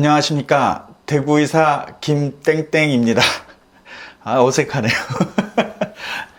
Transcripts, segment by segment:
안녕하십니까. 대구의사 김땡땡입니다. 아, 어색하네요.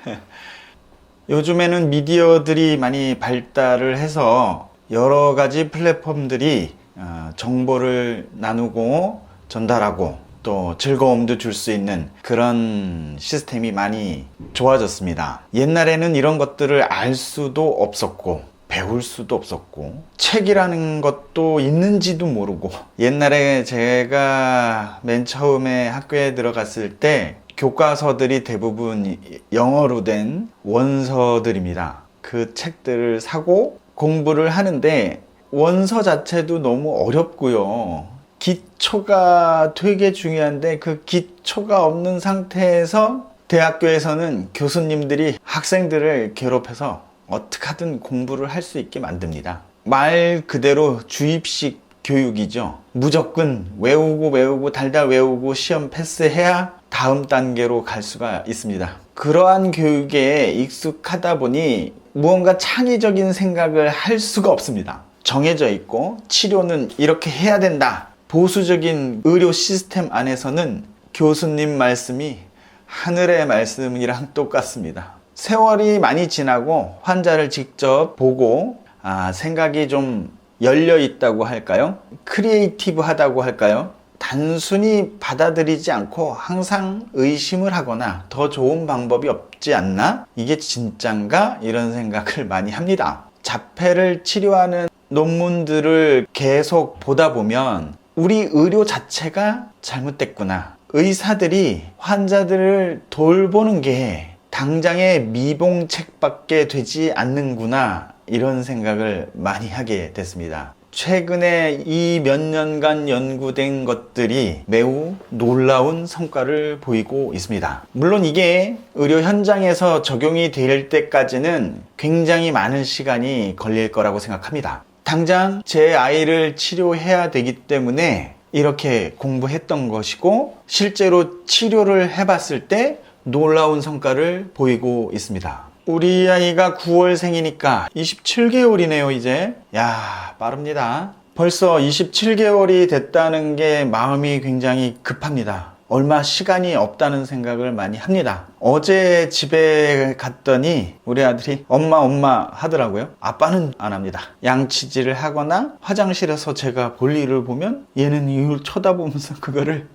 요즘에는 미디어들이 많이 발달을 해서 여러 가지 플랫폼들이 어, 정보를 나누고 전달하고 또 즐거움도 줄 수 있는 그런 시스템이 많이 좋아졌습니다. 옛날에는 이런 것들을 알 수도 없었고 배울 수도 없었고 책이라는 것도 있는지도 모르고 옛날에 제가 맨 처음에 학교에 들어갔을 때 교과서들이 대부분 영어로 된 원서들입니다. 그 책들을 사고 공부를 하는데 원서 자체도 너무 어렵고요. 기초가 되게 중요한데 그 기초가 없는 상태에서 대학교에서는 교수님들이 학생들을 괴롭혀서 어떻게 하든 공부를 할 수 있게 만듭니다. 말 그대로 주입식 교육이죠. 무조건 외우고 외우고 달달 외우고 시험 패스해야 다음 단계로 갈 수가 있습니다. 그러한 교육에 익숙하다 보니 무언가 창의적인 생각을 할 수가 없습니다. 정해져 있고 치료는 이렇게 해야 된다. 보수적인 의료 시스템 안에서는 교수님 말씀이 하늘의 말씀이랑 똑같습니다. 세월이 많이 지나고 환자를 직접 보고 아, 생각이 좀 열려 있다고 할까요? 크리에이티브 하다고 할까요? 단순히 받아들이지 않고 항상 의심을 하거나 더 좋은 방법이 없지 않나? 이게 진짠가? 이런 생각을 많이 합니다. 자폐를 치료하는 논문들을 계속 보다 보면 우리 의료 자체가 잘못됐구나. 의사들이 환자들을 돌보는 게 당장의 미봉책밖에 되지 않는구나 이런 생각을 많이 하게 됐습니다. 최근에 이 몇 년간 연구된 것들이 매우 놀라운 성과를 보이고 있습니다. 물론 이게 의료 현장에서 적용이 될 때까지는 굉장히 많은 시간이 걸릴 거라고 생각합니다. 당장 제 아이를 치료해야 되기 때문에 이렇게 공부했던 것이고 실제로 치료를 해봤을 때 놀라운 성과를 보이고 있습니다. 우리 아이가 9월 생이니까 27개월이네요, 이제. 야, 빠릅니다. 벌써 27개월이 됐다는 게 마음이 굉장히 급합니다. 얼마 시간이 없다는 생각을 많이 합니다. 어제 집에 갔더니 우리 아들이 엄마 엄마 하더라고요. 아빠는 안 합니다. 양치질을 하거나 화장실에서 제가 볼 일을 보면 얘는 이걸 쳐다보면서 그거를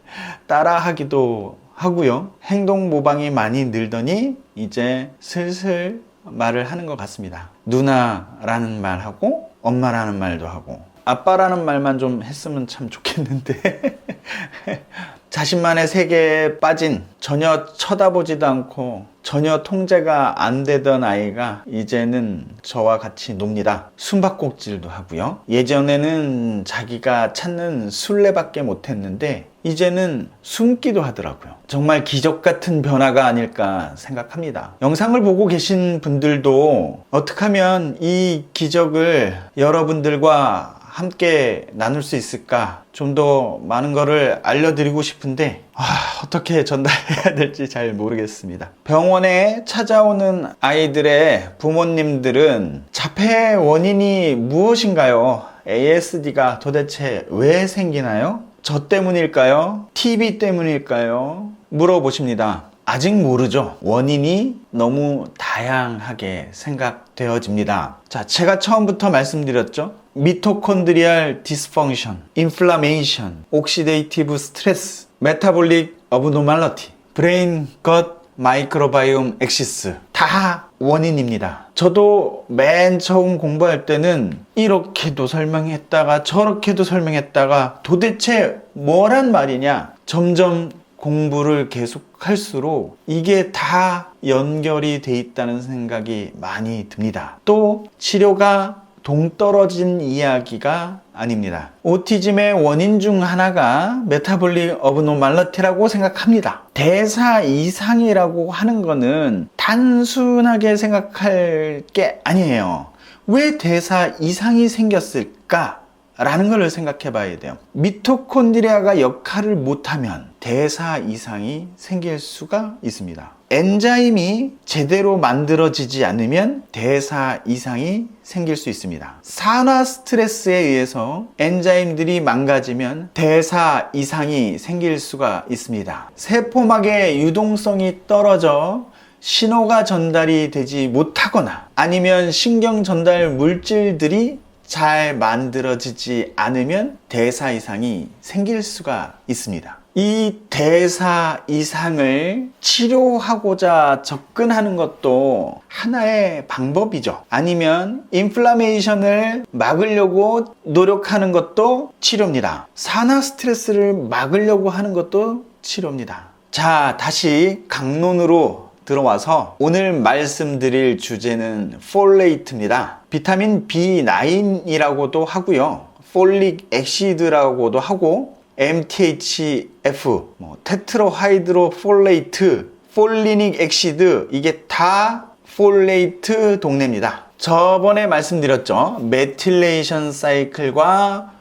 따라하기도 하고요. 행동 모방이 많이 늘더니 이제 슬슬 말을 하는 것 같습니다. 누나라는 말하고 엄마라는 말도 하고 아빠라는 말만 좀 했으면 참 좋겠는데 자신만의 세계에 빠진 전혀 쳐다보지도 않고 전혀 통제가 안 되던 아이가 이제는 저와 같이 놉니다. 숨바꼭질도 하고요. 예전에는 자기가 찾는 술래밖에 못했는데 이제는 숨기도 하더라고요. 정말 기적 같은 변화가 아닐까 생각합니다. 영상을 보고 계신 분들도 어떻게 하면 이 기적을 여러분들과 함께 나눌 수 있을까? 좀 더 많은 거를 알려드리고 싶은데, 아, 어떻게 전달해야 될지 잘 모르겠습니다. 병원에 찾아오는 아이들의 부모님들은 자폐 원인이 무엇인가요? ASD가 도대체 왜 생기나요? 저 때문일까요? TV 때문일까요? 물어보십니다. 아직 모르죠. 원인이 너무 다양하게 생각되어집니다. 자, 제가 처음부터 말씀드렸죠. 미토콘드리알 디스펑션, 인플라메이션, 옥시데이티브 스트레스, 메타볼릭 어브노말러티, 브레인 것 마이크로바이옴 엑시스 다 원인입니다. 저도 맨 처음 공부할 때는 이렇게도 설명했다가 저렇게도 설명했다가 도대체 뭐란 말이냐 점점 공부를 계속 할수록 이게 다 연결이 돼 있다는 생각이 많이 듭니다. 또 치료가 동떨어진 이야기가 아닙니다. 오티즘의 원인 중 하나가 메타볼릭 어브노말러티라고 생각합니다. 대사 이상이라고 하는 거는 단순하게 생각할 게 아니에요. 왜 대사 이상이 생겼을까? 라는 걸 생각해 봐야 돼요. 미토콘드리아가 역할을 못하면 대사 이상이 생길 수가 있습니다. 엔자임이 제대로 만들어지지 않으면 대사 이상이 생길 수 있습니다. 산화 스트레스에 의해서 엔자임들이 망가지면 대사 이상이 생길 수가 있습니다. 세포막의 유동성이 떨어져 신호가 전달이 되지 못하거나 아니면 신경 전달 물질들이 잘 만들어지지 않으면 대사 이상이 생길 수가 있습니다. 이 대사 이상을 치료하고자 접근하는 것도 하나의 방법이죠. 아니면 인플라메이션을 막으려고 노력하는 것도 치료입니다. 산화 스트레스를 막으려고 하는 것도 치료입니다. 자, 다시 강론으로 들어와서 오늘 말씀드릴 주제는 폴레이트입니다. 비타민 B9이라고도 하고요. 폴릭 액시드라고도 하고 MTHF, 뭐 테트로하이드로 폴레이트, 폴리닉 액시드 이게 다 폴레이트 동네입니다. 저번에 말씀드렸죠. 메틸레이션 사이클과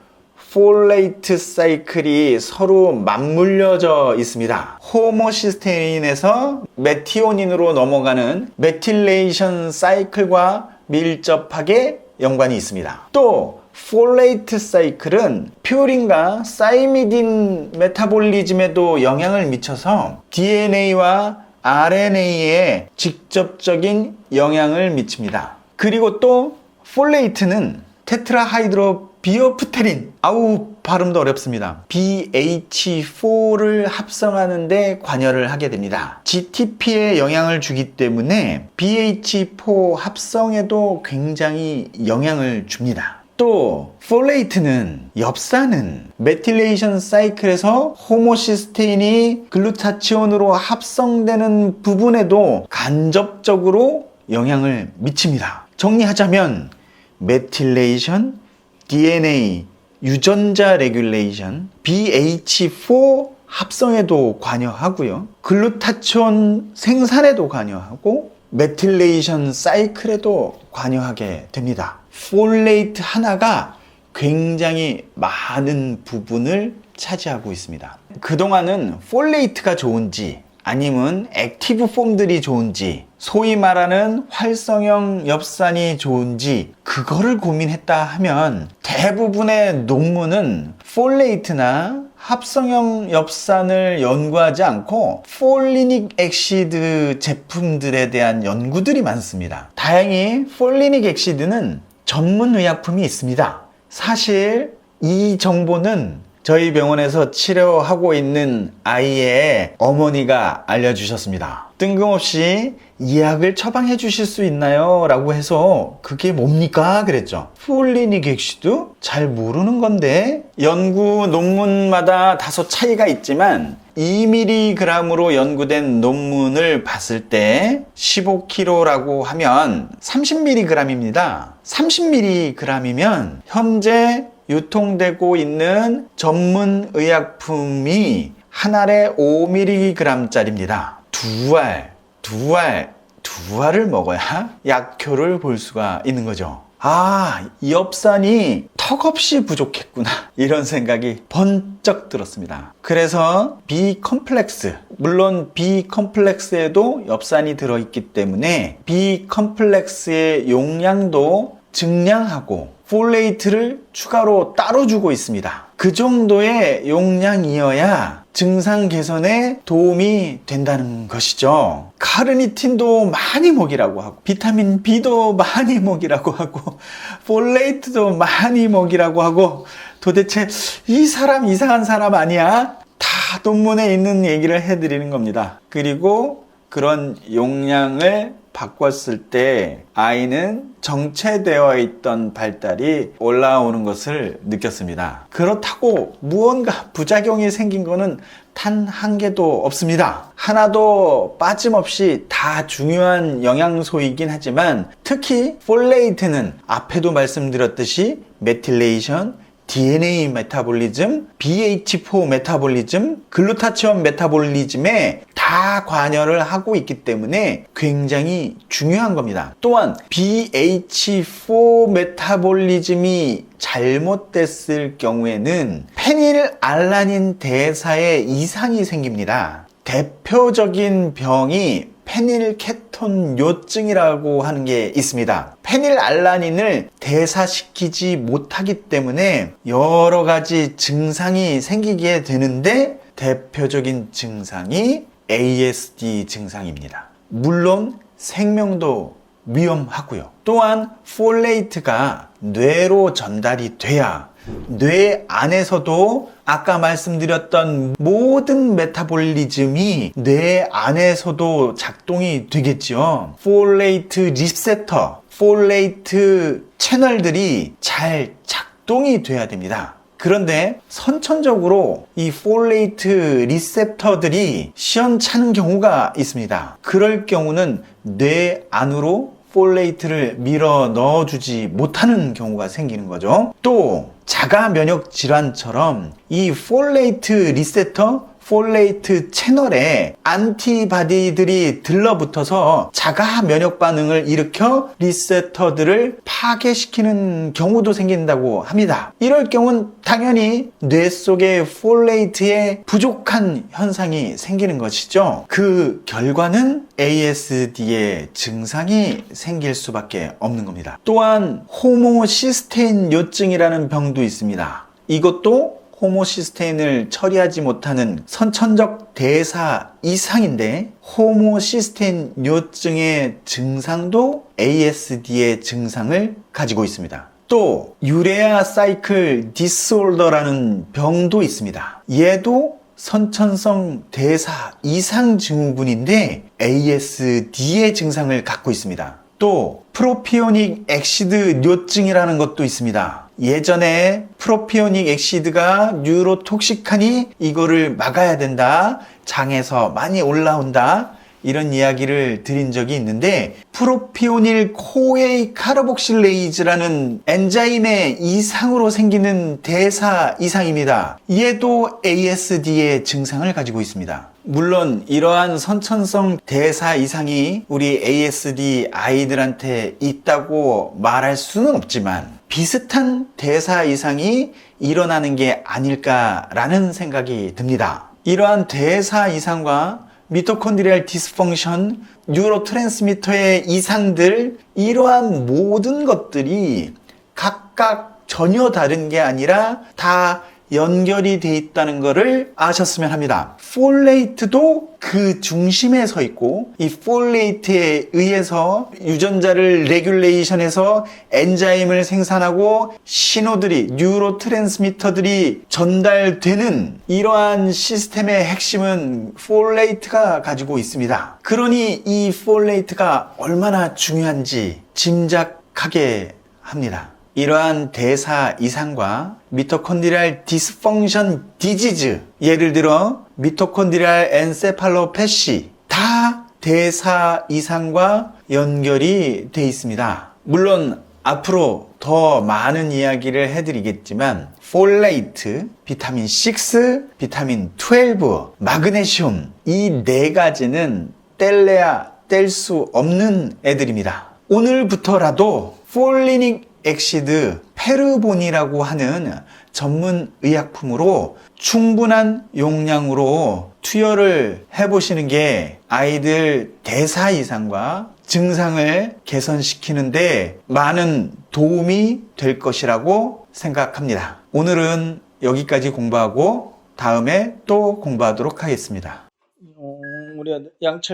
폴레이트 사이클이 서로 맞물려져 있습니다. 호모시스테인에서 메티오닌으로 넘어가는 메틸레이션 사이클과 밀접하게 연관이 있습니다. 또 폴레이트 사이클은 퓨린과 사이미딘 메타볼리즘에도 영향을 미쳐서 DNA와 RNA에 직접적인 영향을 미칩니다. 그리고 또 폴레이트는 테트라하이드로 비오프테린 아우 발음도 어렵습니다. BH4를 합성하는데 관여를 하게 됩니다. GTP에 영향을 주기 때문에 BH4 합성에도 굉장히 영향을 줍니다. 또 폴레이트는 엽산은 메틸레이션 사이클에서 호모시스테인이 글루타치온으로 합성되는 부분에도 간접적으로 영향을 미칩니다. 정리하자면 메틸레이션, DNA, 유전자 레귤레이션, BH4 합성에도 관여하고요. 글루타치온 생산에도 관여하고 메틸레이션 사이클에도 관여하게 됩니다. 폴레이트 하나가 굉장히 많은 부분을 차지하고 있습니다. 그동안은 폴레이트가 좋은지 아니면 액티브 폼들이 좋은지 소위 말하는 활성형 엽산이 좋은지 그거를 고민했다 하면 대부분의 논문은 폴레이트나 합성형 엽산을 연구하지 않고 폴리닉 액시드 제품들에 대한 연구들이 많습니다. 다행히 폴리닉 액시드는 전문 의약품이 있습니다. 사실 이 정보는 저희 병원에서 치료하고 있는 아이의 어머니가 알려주셨습니다. 뜬금없이 이 약을 처방해 주실 수 있나요? 라고 해서 그게 뭡니까? 그랬죠. 폴리닉 액시드? 잘 모르는 건데 연구 논문마다 다소 차이가 있지만 2mg으로 연구된 논문을 봤을 때 15kg라고 하면 30mg입니다. 30mg이면 현재 유통되고 있는 전문 의약품이 한 알에 5mg짜리입니다. 두 알, 두 알, 두 알을 먹어야 약효를 볼 수가 있는 거죠. 아, 엽산이 턱없이 부족했구나. 이런 생각이 번쩍 들었습니다. 그래서 B 컴플렉스, 물론 B 컴플렉스에도 엽산이 들어있기 때문에 B 컴플렉스의 용량도 증량하고 폴레이트를 추가로 따로 주고 있습니다. 그 정도의 용량이어야 증상 개선에 도움이 된다는 것이죠. 카르니틴도 많이 먹이라고 하고, 비타민 B도 많이 먹이라고 하고, 폴레이트도 많이 먹이라고 하고, 도대체 이 사람 이상한 사람 아니야? 다 논문에 있는 얘기를 해드리는 겁니다. 그리고 그런 용량을 바꿨을 때 아이는 정체되어 있던 발달이 올라오는 것을 느꼈습니다. 그렇다고 무언가 부작용이 생긴 것은 단 한 개도 없습니다. 하나도 빠짐없이 다 중요한 영양소이긴 하지만 특히 폴레이트는 앞에도 말씀드렸듯이 메틸레이션, DNA 메타볼리즘, BH4 메타볼리즘, 글루타치온 메타볼리즘에 다 관여를 하고 있기 때문에 굉장히 중요한 겁니다. 또한 BH4 메타볼리즘이 잘못됐을 경우에는 페닐알라닌 대사에 이상이 생깁니다. 대표적인 병이 페닐케톤 요증이라고 하는 게 있습니다. 페닐알라닌을 대사시키지 못하기 때문에 여러 가지 증상이 생기게 되는데 대표적인 증상이 ASD 증상입니다. 물론 생명도 위험하고요. 또한 폴레이트가 뇌로 전달이 돼야 뇌 안에서도 아까 말씀드렸던 모든 메타볼리즘이 뇌 안에서도 작동이 되겠죠. 폴레이트 리셉터, 폴레이트 채널들이 잘 작동이 돼야 됩니다. 그런데 선천적으로 이 폴레이트 리셉터들이 시원찮은 경우가 있습니다. 그럴 경우는 뇌 안으로 폴레이트를 밀어 넣어주지 못하는 경우가 생기는 거죠. 또 자가 면역 질환처럼 이 폴레이트 리셉터 폴레이트 채널에 안티바디들이 들러붙어서 자가 면역 반응을 일으켜 리셉터들을 파괴시키는 경우도 생긴다고 합니다. 이럴 경우는 당연히 뇌 속에 폴레이트의 부족한 현상이 생기는 것이죠. 그 결과는 ASD의 증상이 생길 수밖에 없는 겁니다. 또한 호모시스테인 요증이라는 병도 있습니다. 이것도 호모시스테인을 처리하지 못하는 선천적 대사 이상인데 호모시스테인 요증의 증상도 ASD의 증상을 가지고 있습니다. 또 유레아 사이클 디스올더라는 병도 있습니다. 얘도 선천성 대사 이상 증후군인데 ASD의 증상을 갖고 있습니다. 또 프로피오닉 엑시드 뇨증이라는 것도 있습니다. 예전에 프로피오닉 엑시드가 뉴로톡식하니 이거를 막아야 된다. 장에서 많이 올라온다. 이런 이야기를 드린 적이 있는데 프로피오닐 코에이 카르복실레이즈라는 엔자임의 이상으로 생기는 대사 이상입니다. 얘도 ASD의 증상을 가지고 있습니다. 물론 이러한 선천성 대사 이상이 우리 ASD 아이들한테 있다고 말할 수는 없지만 비슷한 대사 이상이 일어나는 게 아닐까라는 생각이 듭니다. 이러한 대사 이상과 미토콘드리얼 디스펑션, 뉴로 트랜스미터의 이상들, 이러한 모든 것들이 각각 전혀 다른 게 아니라 다 연결이 돼 있다는 것을 아셨으면 합니다. 폴레이트도 그 중심에 서 있고 이 폴레이트에 의해서 유전자를 레귤레이션해서 엔자임을 생산하고 신호들이 뉴로 트랜스미터들이 전달되는 이러한 시스템의 핵심은 폴레이트가 가지고 있습니다. 그러니 이 폴레이트가 얼마나 중요한지 짐작하게 합니다. 이러한 대사 이상과 미토콘드리알 디스펑션 디지즈 예를 들어 미토콘드리알 엔세팔로패시 다 대사 이상과 연결이 돼 있습니다. 물론 앞으로 더 많은 이야기를 해드리겠지만 폴레이트, 비타민 6, 비타민 12, 마그네슘 이 네 가지는 뗄래야 뗄 수 없는 애들입니다. 오늘부터라도 폴리닉 엑시드 페르본이라고 하는 전문 의약품으로 충분한 용량으로 투여를 해보시는 게 아이들 대사 이상과 증상을 개선시키는데 많은 도움이 될 것이라고 생각합니다. 오늘은 여기까지 공부하고 다음에 또 공부하도록 하겠습니다. 어, 우리 아들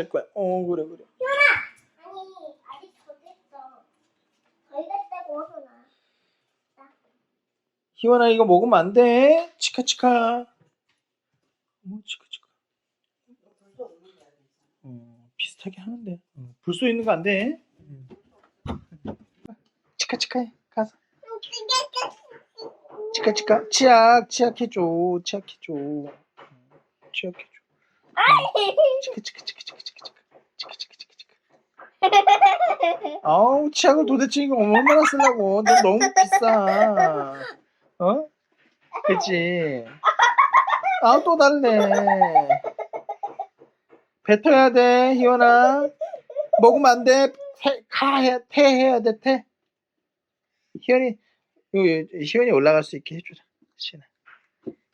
거야. 어, 그래, 그래. 아니 아직 더 됐어. 거의 갔다고 어서 나. 희원아, 이거 먹으면 안 돼. 치카 치카. 뭐, 치카 치카. 어, 비슷하게 하는데. 어, 불쏘 있는 거 안 돼. 음. 치카 치카 해. 가서. 치카 치카. 치약, 치약 해줘. 치약 해줘. 음, 치약 해줘. 치카치카, 치카 치카, 치카 치카. 치카 치카, 치카 치카. 아우 치약을 도대체 이거 얼마나 쓰려고 너 너무 비싸 어? 그치. 아우 또 달래. 뱉어야 돼 희원아. 먹으면 안돼. 가해 태 해야 돼 태. 희원이 요, 요, 희원이 올라갈 수 있게 해주라 시나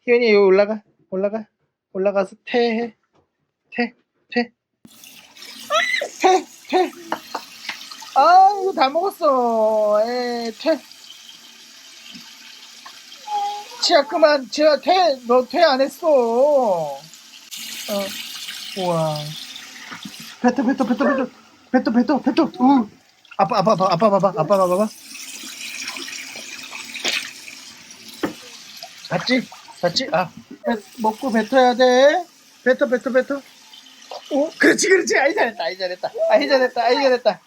희원이 여기 올라가. 올라가. 올라가서 태 해. 태태. 퇴, 퇴. 아, 이거 다 먹었어. 에, 퇴. 치아 그만, 치아 퇴, 너퇴 안 했어. 어, 우와. 뱉어, 뱉어, 뱉어, 뱉어. 뱉어, 뱉어, 뱉어. 우. 아빠, 아빠, 아빠, 아빠 봐봐, 아빠 봐봐. 봤지? 봤지? 아, 뱉- 먹고 뱉어야 돼. 뱉어, 뱉어, 뱉어. 오, 그렇지, 그렇지. 아이 잘했다, 아이 잘했다, 아이 잘했다, 아이 잘했다.